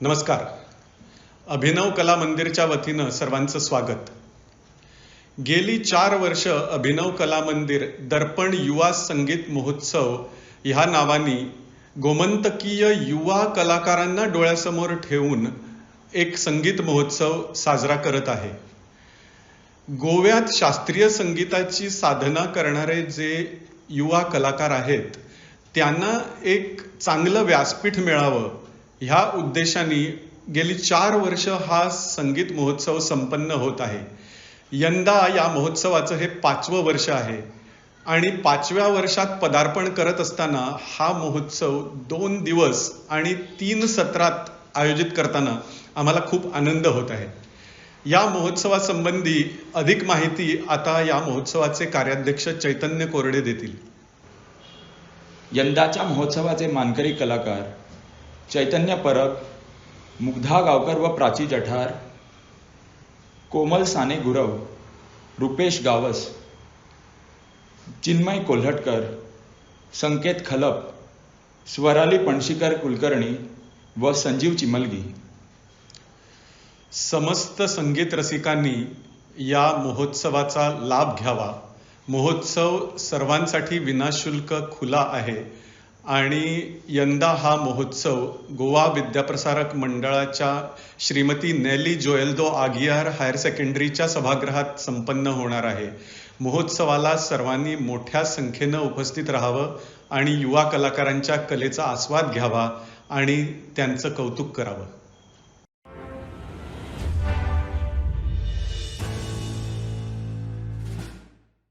नमस्कार. अभिनव कला मंदिरच्या वतीनं सर्वांचं स्वागत. गेली चार वर्ष अभिनव कला मंदिर दर्पण युवा संगीत महोत्सव ह्या नावाने गोमंतकीय युवा कलाकारांना डोळ्यासमोर ठेवून एक संगीत महोत्सव साजरा करत आहे. गोव्यात शास्त्रीय संगीताची साधना करणारे जे युवा कलाकार आहेत त्यांना एक चांगलं व्यासपीठ मिळावं ह्या उद्देशाने गेली चार वर्ष हा संगीत महोत्सव संपन्न होत आहे. यंदा या महोत्सवाचं हे पाचवं वर्ष आहे. आणि पाचव्या वर्षात पदार्पण करत असताना हा महोत्सव दोन दिवस आणि तीन सत्रात आयोजित करताना आम्हाला खूप आनंद होत आहे. या महोत्सवासंबंधी अधिक माहिती आता या महोत्सवाचे कार्याध्यक्ष चैतन्य कोरडे देतील. यंदाच्या महोत्सवाचे मानकरी कलाकार चैतन्य परब मुग्धा गावकर व प्राची जठार कोमल साने गुरव रुपेश गावस चिन्मय कोल्हटकर संकेत खलप स्वराली पणशीकर कुलकर्णी व संजीव चिमलगी. समस्त संगीत रसिकांनी या महोत्सवाचा लाभ घ्यावा. महोत्सव सर्वांसाठी विनाशुल्क खुला आहे. आणि यंदा हा महोत्सव गोवा विद्याप्रसारक मंडळाच्या श्रीमती नेली जोएल्दो आगियार हायर सेकंडरीच्या सभागृहात संपन्न होणार आहे. महोत्सवाला सर्वांनी मोठ्या संख्येनं उपस्थित राहावं आणि युवा कलाकारांच्या कलेचा आस्वाद घ्यावा आणि त्यांचं कौतुक करावं.